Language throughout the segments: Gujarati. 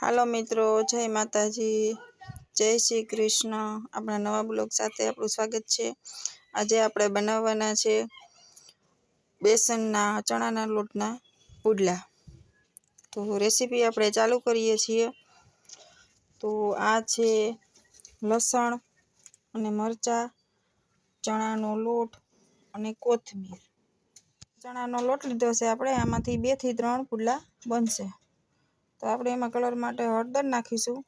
હાલો મિત્રો, જય માતાજી, જય શ્રી કૃષ્ણ. આપણા નવા બ્લોગ સાથે આપણું સ્વાગત છે. આજે આપણે બનાવવાના છે બેસનના, ચણાના લોટના પુડલા. તો રેસીપી આપણે ચાલુ કરીએ છીએ. તો આ છે લસણ અને મરચાં, ચણાનો લોટ અને કોથમીર. ચણાનો લોટ લીધો છે આપણે, આમાંથી બેથી ત્રણ પુડલા બનશે. તો આપણે એમાં કલર માટે હળદર નાખીશું.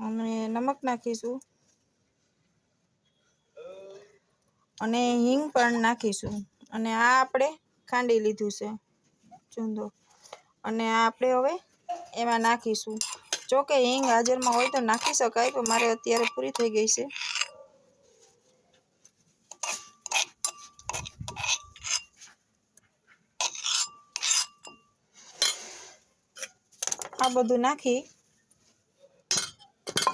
અને નમક નાખીશું. અને હિંગ પણ નાખીશું. અને આ આપણે ખાંડી લીધું છે. ચૂંદો. અને આ આપણે હવે એમાં નાખીશું. જો કે હિંગ હાજરમાં હોય તો નાખી શકાય, પણ મારે અત્યારે પૂરી થઈ ગઈ છે. આ બધું નાખી.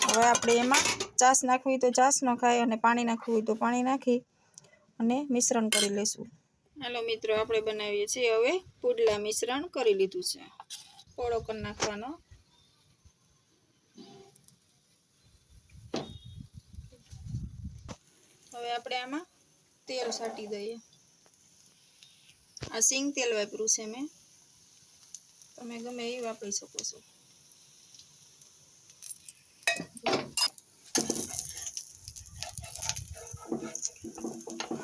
હવે આપણે એમાં ચાસ નાખવી તો ચાસ નખાય અને પાણી નાખવું હોય તો પાણી નાખી અને મિશ્રણ કરી લઈશું હાલો મિત્રો, આપણે બનાવીએ છીએ હવે પુડલા મિશ્રણ કરી લીધું છે. પોળો કરી નાખવાનો. હવે આપણે આમાં તેલ છાંટી દઈએ. આ સિંગ તેલ વાપર્યું છે મેં. તમે ગમે એ વાપરી શકો છો.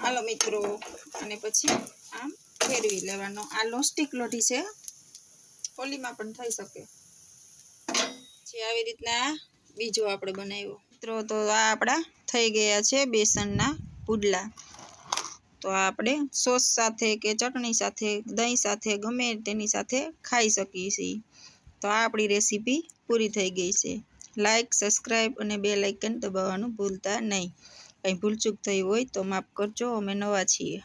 હાલો મિત્રો, અને પછી આમ ફેરવી લેવાનો. આ લોસ્ટિક લોઢી છે ઓલીમાં પણ થઈ શકે. જે આવી રીતના બીજો આપણે બનાવ્યો. મિત્રો, તો આ આપણા થઈ ગયા છે બેસનના પુડલા. તો આપણે સોસ સાથે કે ચટણી સાથે, દહીં સાથે, ગમે તેની સાથે ખાઈ શકીએ છીએ. તો આ આપણી રેસીપી પૂરી થઈ ગઈ છે. લાઇક સબસ્ક્રાઈબ અને બે લાઇકન દબાવવાનું ભૂલતા નહીં. કંઈ ભૂલચૂક થઈ હોય તો માફ કરજો, અમે નવા છીએ.